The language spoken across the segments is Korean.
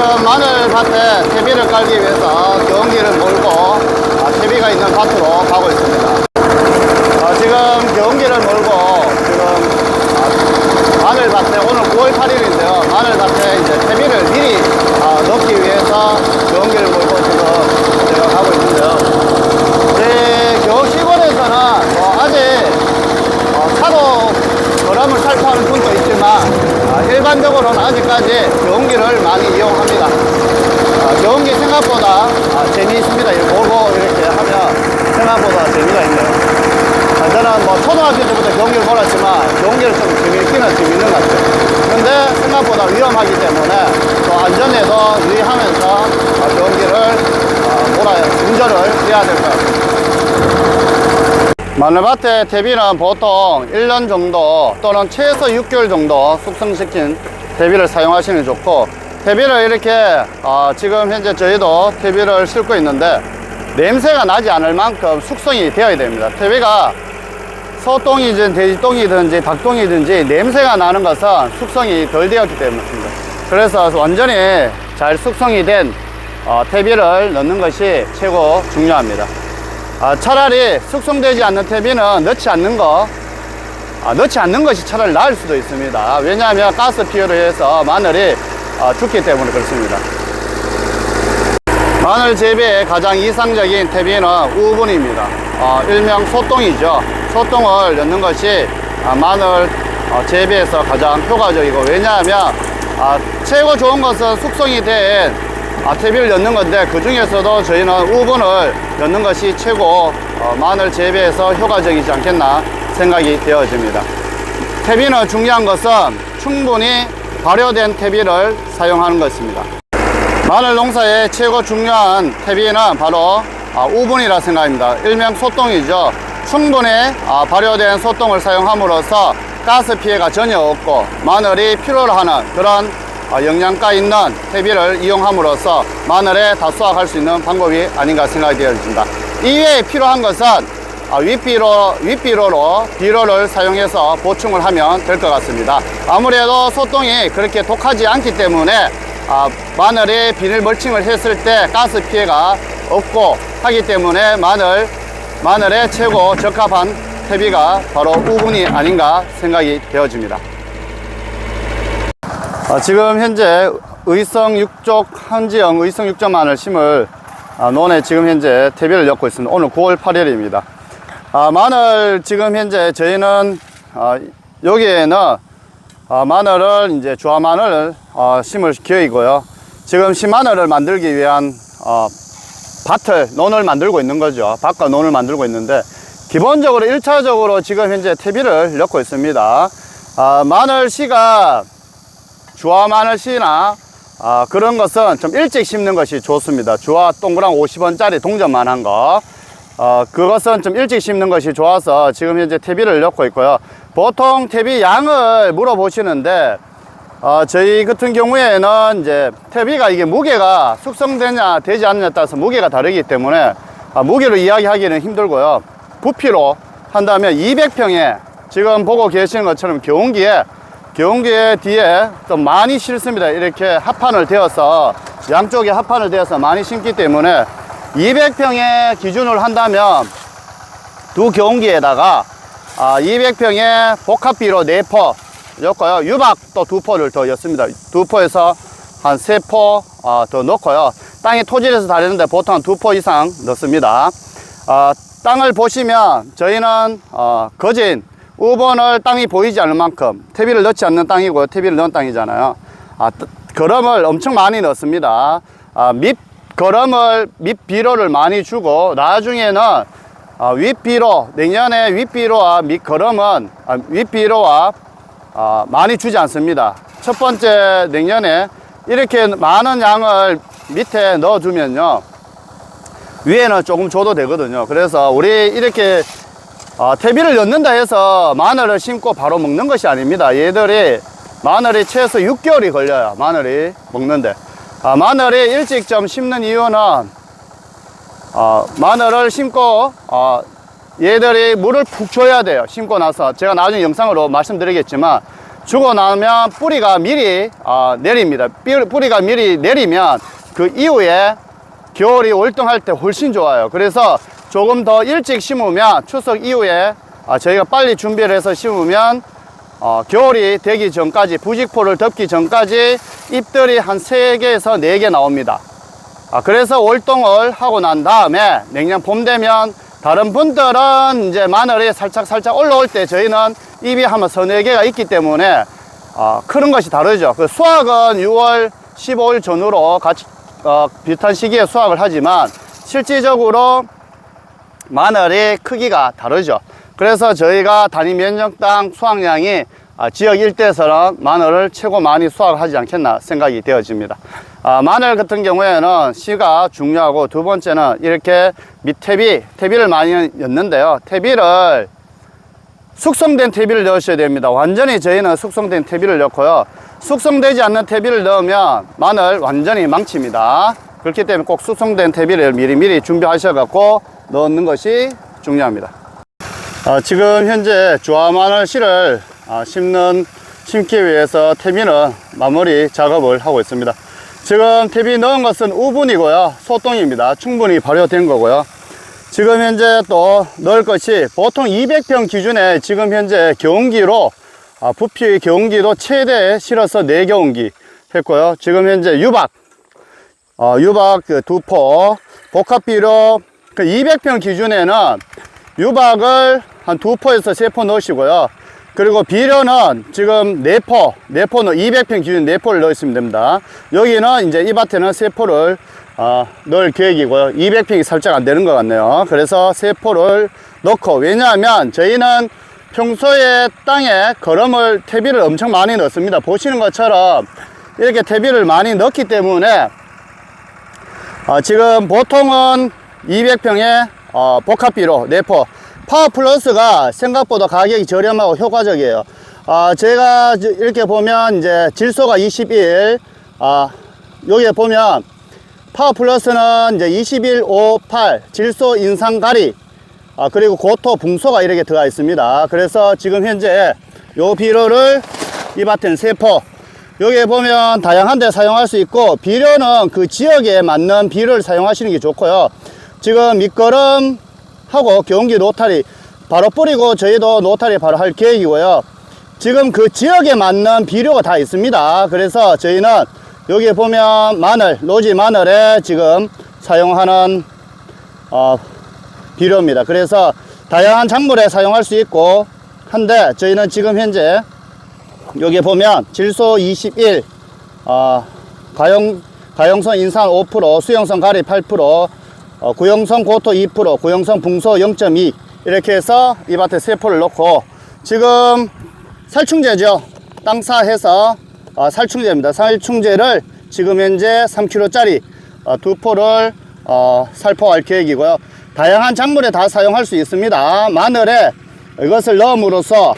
지금 마늘밭에 퇴비를 깔기 위해서 경기를 몰고 아, 퇴비가 있는 밭으로 가고 있습니다. 아, 지금 경기를 몰고 지금 아, 마늘밭에 오늘 9월 8일인데요. 마늘밭에 이제 퇴비를 미리 아, 넣기 위해서 경기를 몰고 지금 제가 가고 있는데요. 우리 경 시골에서는 뭐 아직 어, 차로 거람을 살포하는 아, 일반적으로는 아직까지 경기를 많이 이용합니다. 아, 경기 생각보다 아, 재미있습니다. 이렇게 오고 이렇게 하면 생각보다 재미가 있네요. 아, 저는 뭐 초등학교 때부터 경기를 몰았지만 경기를 좀 재미있기는 재밌는 것 같아요. 근데 생각보다 위험하기 때문에 또 안전에도 유의하면서 아, 경기를 아, 몰아야 운전을 해야 될 것 같습니다. 마늘밭에 대비는 보통 1년 정도 또는 최소 6개월 정도 숙성시킨 대비를 사용하시는 게 좋고 대비를 이렇게 어, 지금 현재 저희도 대비를 싣고 있는데 냄새가 나지 않을 만큼 숙성이 되어야 됩니다. 대비가 소똥이든 돼지똥이든지 닭똥이든지 냄새가 나는 것은 숙성이 덜 되었기 때문입니다. 그래서 완전히 잘 숙성이 된 어, 퇴비를 넣는 것이 최고 중요합니다. 아, 차라리 숙성되지 않는 퇴비는 넣지 않는 거, 아, 넣지 않는 것이 차라리 나을 수도 있습니다. 왜냐하면 가스 피해로 해서 마늘이 아, 죽기 때문에 그렇습니다. 마늘 재배의 가장 이상적인 퇴비는 우분입니다. 어, 일명 소똥이죠. 소똥을 넣는 것이 아, 마늘 어, 재배에서 가장 효과적이고 왜냐하면 아, 최고 좋은 것은 숙성이 된 아, 퇴비를 넣는 건데 그 중에서도 저희는 우분을 넣는 것이 최고 어, 마늘 재배에서 효과적이지 않겠나 생각이 되어집니다. 퇴비는 중요한 것은 충분히 발효된 퇴비를 사용하는 것입니다. 마늘 농사의 최고 중요한 퇴비는 바로 아, 우분이라 생각합니다. 일명 소똥이죠. 충분히 아, 발효된 소똥을 사용함으로써 가스 피해가 전혀 없고 마늘이 필요로 하는 그런 아, 영양가 있는 퇴비를 이용함으로써 마늘에 다 수확할 수 있는 방법이 아닌가 생각이 되어집니다. 이외에 필요한 것은 아, 윗비로, 윗비로로 비료를 사용해서 보충을 하면 될 것 같습니다. 아무래도 소똥이 그렇게 독하지 않기 때문에 아, 마늘에 비닐 멀칭을 했을 때 가스 피해가 없고 하기 때문에 마늘, 마늘의 최고 적합한 퇴비가 바로 우분이 아닌가 생각이 되어집니다. 아, 지금 현재 의성 육족 한지영 의성 육족 마늘 심을 아, 논에 지금 현재 퇴비를 엮고 있습니다. 오늘 9월 8일입니다. 아, 마늘 지금 현재 저희는 아, 여기에는 아, 마늘을 이제 주화 마늘을 어, 심을 계획이고요. 지금 심마늘을 만들기 위한 어, 밭을 논을 만들고 있는 거죠. 밭과 논을 만들고 있는데 기본적으로 1차적으로 지금 현재 퇴비를 넣고 있습니다. 아, 마늘 씨가 주화 마늘 씨나 아, 그런 것은 좀 일찍 심는 것이 좋습니다. 주화 동그랑 50원짜리 동전만 한 거. 어, 그것은 좀 일찍 심는 것이 좋아서 지금 현재 퇴비를 넣고 있고요. 보통 퇴비 양을 물어보시는데, 어, 저희 같은 경우에는 이제 퇴비가 이게 무게가 숙성되냐 되지 않느냐에 따라서 무게가 다르기 때문에 아, 무게로 이야기하기는 힘들고요. 부피로 한다면 200평에 지금 보고 계시는 것처럼 경운기에 경운기에 뒤에 좀 많이 실습니다. 이렇게 합판을 되어서 양쪽에 합판을 되어서 많이 심기 때문에 200평에 기준을 한다면 두 경운기에다가 아, 200평에 복합비로 4포 였고요. 유박 또두 포를 더 였습니다. 두 포에서 한세포 어, 더 넣고요. 땅이 토질에서 다르는데 보통 한두포 이상 넣습니다. 어, 땅을 보시면 저희는 어, 거진 우번을 땅이 보이지 않을 만큼 퇴비를 넣지 않는 땅이고 퇴비를 넣은 땅이잖아요. 아, 뜨- 거름을 엄청 많이 넣습니다. 아, 밑 거름을 밑 비료를 많이 주고 나중에는 아, 윗비로 내년에 윗비로와 밑 거름은 아, 윗비로와 아, 많이 주지 않습니다. 첫 번째 내년에 이렇게 많은 양을 밑에 넣어주면요. 위에는 조금 줘도 되거든요. 그래서 우리 이렇게 어, 퇴비를 넣는다 해서 마늘을 심고 바로 먹는 것이 아닙니다. 얘들이 마늘이 최소 6개월이 걸려요. 마늘이 먹는데. 아, 마늘이 일찍 좀 심는 이유는 어, 마늘을 심고 어, 얘들이 물을 푹 줘야 돼요. 심고 나서 제가 나중에 영상으로 말씀드리겠지만 주고 나면 뿌리가 미리 아, 내립니다. 뿌- 뿌리가 미리 내리면 그 이후에 겨울이 월등할 때 훨씬 좋아요. 그래서 조금 더 일찍 심으면 추석 이후에 아, 저희가 빨리 준비를 해서 심으면 어, 겨울이 되기 전까지 부직포를 덮기 전까지 잎들이 한 3개에서 4개 나옵니다. 아, 그래서 월동을 하고 난 다음에 내년 봄 되면 다른 분들은 이제 마늘이 살짝 살짝 올라올 때 저희는 잎이 한 서너 개가 있기 때문에 아, 크는 것이 다르죠. 그 수확은 6월 15일 전후로 같이 어, 비슷한 시기에 수확을 하지만 실질적으로 마늘의 크기가 다르죠. 그래서 저희가 단위 면적당 수확량이 아, 지역 일대에서는 마늘을 최고 많이 수확하지 않겠나 생각이 되어집니다. 아, 마늘 같은 경우에는 씨가 중요하고 두 번째는 이렇게 밑태비, 태비를 많이 였는데요. 태비를 숙성된 태비를 넣으셔야 됩니다. 완전히 저희는 숙성된 태비를 넣고요. 숙성되지 않는 태비를 넣으면 마늘 완전히 망칩니다. 그렇기 때문에 꼭 숙성된 태비를 미리미리 준비하셔갖고 넣는 것이 중요합니다. 아, 지금 현재 주화 마늘 씨를 아, 심는 심기 위해서 태비는 마무리 작업을 하고 있습니다. 지금 태비 넣은 것은 우분이고요. 소똥입니다. 충분히 발효된 거고요. 지금 현재 또 넣을 것이 보통 200평 기준에 지금 현재 경운기로 아, 부피 경운기도 최대 실어서 4경운기 했고요. 지금 현재 유박 어, 유박 그 두포 복합비료 그 200평 기준에는 유박을 한 두 포에서 세 포 넣으시고요. 그리고 비료는 지금 네포네포는 200평 기준 네포를 넣으시면 됩니다. 여기는 이제 이 밭에는 세포를 어, 넣을 계획이고요. 200평이 살짝 안 되는 것 같네요. 그래서 세포를 넣고 왜냐하면 저희는 평소에 땅에 거름을 퇴비를 엄청 많이 넣습니다. 보시는 것처럼 이렇게 퇴비를 많이 넣기 때문에 어, 지금 보통은 200평에 어, 복합비료 네포 파워 플러스가 생각보다 가격이 저렴하고 효과적이에요. 아, 제가 저- 이렇게 보면 이제 질소가 21, 아, 여기에 보면 파워 플러스는 이제 21, 5, 8 질소 인상 가리 아, 그리고 고토 붕소가 이렇게 들어가 있습니다. 그래서 지금 현재 요 비료를 이 밭엔 세포 여기에 보면 다양한 데 사용할 수 있고 비료는 그 지역에 맞는 비료를 사용하시는 게 좋고요. 지금 밑거름 하고 경기 노타리 바로 뿌리고 저희도 노타리 바로 할 계획이고요. 지금 그 지역에 맞는 비료가 다 있습니다. 그래서 저희는 여기에 보면 마늘, 노지 마늘에 지금 사용하는 어, 비료입니다. 그래서 다양한 작물에 사용할 수 있고 한데 저희는 지금 현재 여기 보면 질소 21, 어, 가용, 가용성 인산 5%, 수용성 가리 8%, 어, 구용성 고토 2%, 구용성 붕소 0.2 이렇게 해서 이 밭에 세포를 넣고 지금 살충제죠. 땅사해서 어, 살충제입니다. 살충제를 지금 현재 3kg짜리 어, 두 포를 어, 살포할 계획이고요. 다양한 작물에 다 사용할 수 있습니다. 마늘에 이것을 넣음으로써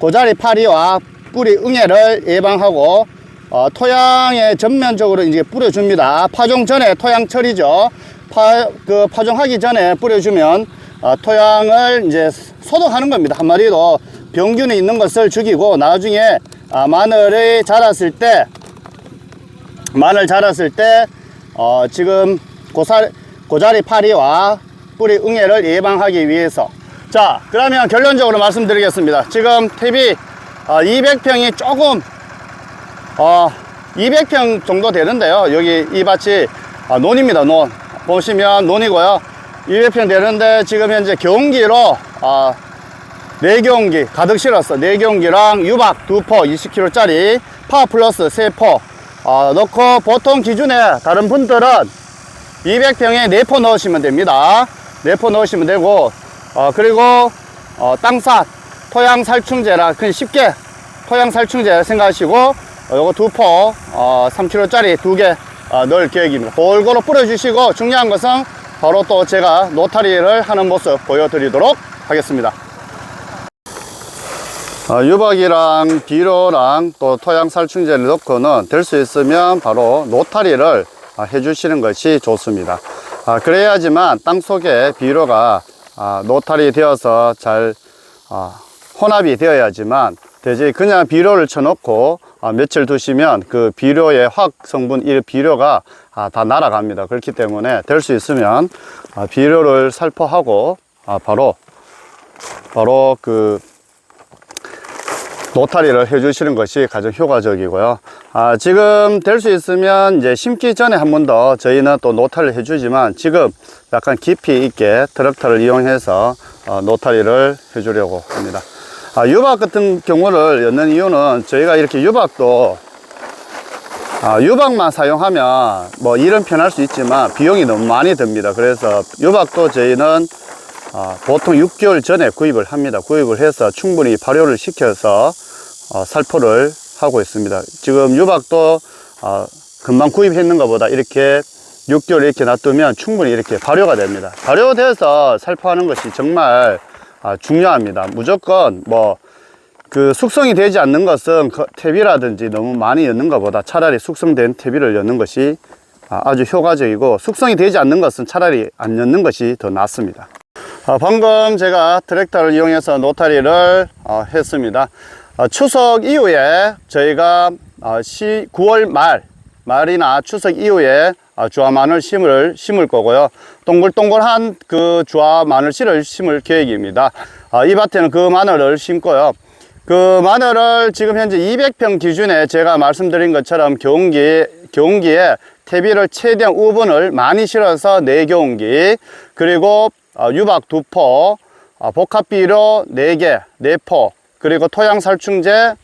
고자리 파리와 뿌리 응애를 예방하고 어, 토양에 전면적으로 이제 뿌려줍니다. 파종 전에 토양 처리죠. 파, 그 파종하기 전에 뿌려주면 어, 토양을 이제 소독하는 겁니다. 한마디로 병균이 있는 것을 죽이고 나중에 아, 마늘이 자랐을 때 마늘 자랐을 때 어, 지금 고사, 고자리 파리와 뿌리 응애를 예방하기 위해서 자 그러면 결론적으로 말씀드리겠습니다. 지금 어, 200평이 조금 어, 200평 정도 되는데요. 여기 이 밭이 아, 논입니다 논. 보시면 논이고요. 200평 되는데 지금 현재 경기로 어, 4경기 가득 실었어. 4경기랑 유박 2포 20kg짜리 파워 플러스 3포. 어, 넣고 보통 기준에 다른 분들은 200평에 4포 넣으시면 됩니다. 4포 넣으시면 되고 어, 그리고 어, 땅사 토양 살충제라 그냥 쉽게 토양 살충제 생각하시고 어, 요거 2포 어, 3kg짜리 2개 어, 넣을 계획입니다 골고루 뿌려주시고 중요한 것은 바로 또 제가 노타리를 하는 모습 보여드리도록 하겠습니다 어, 유박이랑 비료랑 또 토양 살충제를 넣고는 될 수 있으면 바로 노타리를 아, 해주시는 것이 좋습니다. 아, 그래야지만 땅 속에 비료가 아, 노타리 되어서 잘 아, 혼합이 되어야지만 되지 그냥 비료를 쳐놓고 아, 며칠 두시면 그 비료의 화학 성분 이 비료가 아, 다 날아갑니다. 그렇기 때문에 될 수 있으면 아, 비료를 살포하고 아, 바로 바로 그 노타리를 해주시는 것이 가장 효과적이고요. 아, 지금 될 수 있으면 이제 심기 전에 한 번 더 저희는 또 노타리를 해주지만 지금 약간 깊이 있게 트럭터를 이용해서 어, 노타리를 해주려고 합니다. 아, 유박 같은 경우를 였는 이유는 저희가 이렇게 유박도 아, 유박만 사용하면 뭐 일은 편할 수 있지만 비용이 너무 많이 듭니다. 그래서 유박도 저희는 아, 보통 6개월 전에 구입을 합니다. 구입을 해서 충분히 발효를 시켜서 어, 살포를 하고 있습니다. 지금 유박도 어, 금방 구입했는 것보다 이렇게 6개월 이렇게 놔두면 충분히 이렇게 발효가 됩니다. 발효돼서 살포하는 것이 정말 아, 중요합니다. 무조건 뭐 그 숙성이 되지 않는 것은 그 탭이라든지 너무 많이 넣는 것보다 차라리 숙성된 탭이를 넣는 것이 아, 아주 효과적이고 숙성이 되지 않는 것은 차라리 안 넣는 것이 더 낫습니다. 아, 방금 제가 트랙터를 이용해서 노타리를 어, 했습니다. 어, 추석 이후에 저희가 어, 시, 9월 말 말이나 추석 이후에 어, 주화 마늘 심을 심을 거고요. 동글동글한 그 주화 마늘 씨를 심을 계획입니다. 어, 이 밭에는 그 마늘을 심고요. 그 마늘을 지금 현재 200평 기준에 제가 말씀드린 것처럼 경운기, 경운기에 퇴비를 최대한 우분을 많이 실어서 4경운기 그리고 어, 유박 2포 어, 복합비료 4개 4포 그리고 토양살충제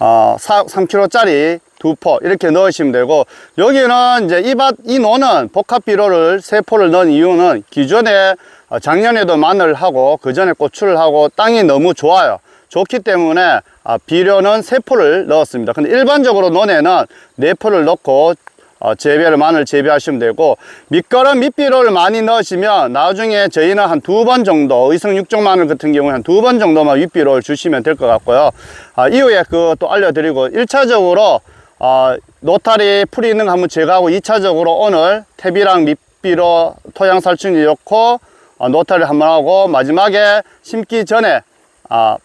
어, 3kg짜리 두 포 이렇게 넣으시면 되고 여기는 이제 이밭 이 논은 복합 비료를 세 포를 넣은 이유는 기존에 어, 작년에도 마늘 하고 그 전에 고추를 하고 땅이 너무 좋아요. 좋기 때문에 아, 비료는 세 포를 넣었습니다. 근데 일반적으로 논에는 네 포를 넣고 어, 재배를 마늘 재배하시면 되고 밑거름 밑비료를 많이 넣으시면 나중에 저희는 한 두 번 정도 의성 육종 마늘 같은 경우에 한 두 번 정도만 윗비료를 주시면 될 것 같고요 아, 이후에 그 또 알려드리고 1차적으로 어, 노타리 거 한번 제거하고 2차적으로 오늘 탭이랑 밑비료 토양 살충제 넣고 어, 노타리 한번 하고 마지막에 심기 전에 아,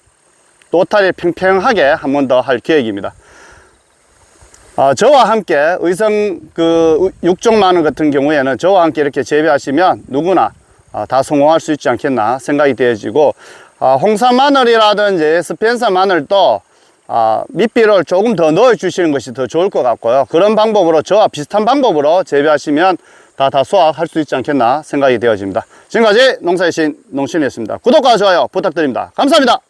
노타리 팽팽하게 한 번 더 할 계획입니다. 어, 저와 함께 의성 그 육종 마늘 같은 경우에는 저와 함께 이렇게 재배하시면 누구나 어, 다 성공할 수 있지 않겠나 생각이 되어지고 어, 홍산 마늘이라든지 스펜서 마늘도 어, 밑비를 조금 더 넣어 주시는 것이 더 좋을 것 같고요. 그런 방법으로 저와 비슷한 방법으로 재배하시면 다 다 수확할 수 있지 않겠나 생각이 되어집니다. 지금까지 농사의 신 농신이었습니다. 구독과 좋아요 부탁드립니다. 감사합니다